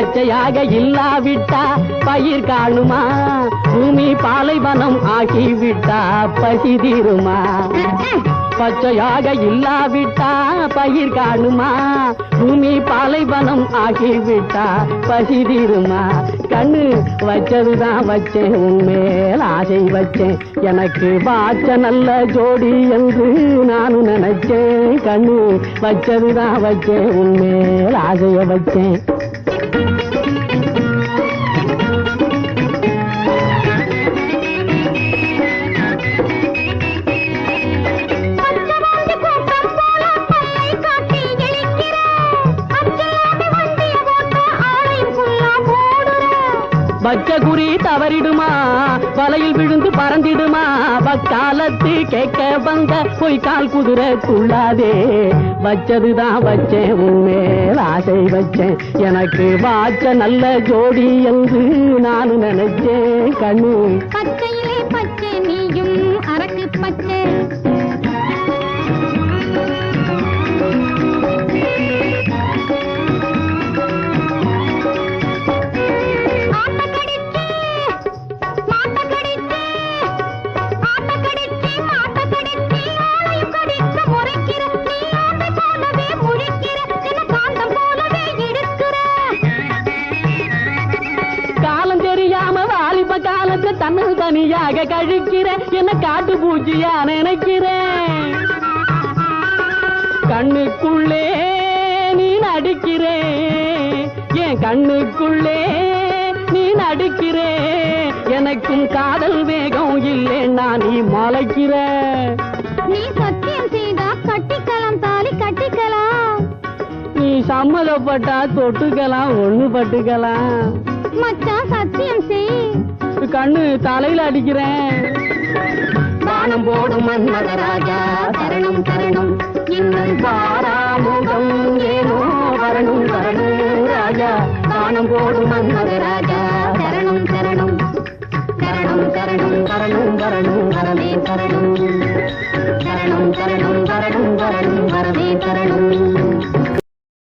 பச்சையாக இல்லாவிட்டா பயிர் காணுமா? பூமி பாலைவனம் ஆகிவிட்டா பசி தீருமா? பச்சையாக இல்லாவிட்டா பயிர் காணுமா? பூமி பாலைவனம் ஆகிவிட்டா பசி தீருமா? கண்ணு வச்சதுதான் வச்சேன் உண்மையில் ஆசை வச்சேன். எனக்கு வாச்ச நல்ல ஜோடி என்று நானும் நினைச்சேன். கண்ணு வச்சதுதான் வச்சேன் உண்மையில் ஆசைய வச்சேன். வச்ச குறி தவறிடுமா? வலையில் விழுந்து பறந்திடுமா? வக்காலத்து கேட்க வந்த பொய் கால் குதிரை துள்ளாதே வச்சதுதான் வச்சேன் உன்மேல் ஆசை வச்சேன். எனக்கு வாச்ச நல்ல ஜோடி என்று நான் நினைச்சேன் கண்ணு. பச்சையிலே பச்சை நீயும் அரக்கு பச்சை. காலத்தை தன்னு தனியாக கழிக்கிறேன். என்ன காட்டு பூச்சியா நினைக்கிறேன். கண்ணுக்குள்ளே நீ நடிக்கிறே என் கண்ணுக்குள்ளே நீ நடிக்கிறே எனக்கும் காதல் வேகம் இல்லைன்னா நீ மலைக்கிற நீ சத்தியம் செய்தா கட்டிக்கலாம் தாலி கட்டிக்கலாம். நீ சம்மதப்பட்டா தொட்டுக்கலாம் ஒண்ணு பட்டுக்கலாம் மச்சான் சத்தியம் செய். கண்ணு தலையில அடிக்கிறேன். தானம் போடும் மன்மதராஜா தரணம் தரணம் இன்னும் பாராமுகம் ஏனோ வரணும் வரணும் ராஜா. தானம் போடும்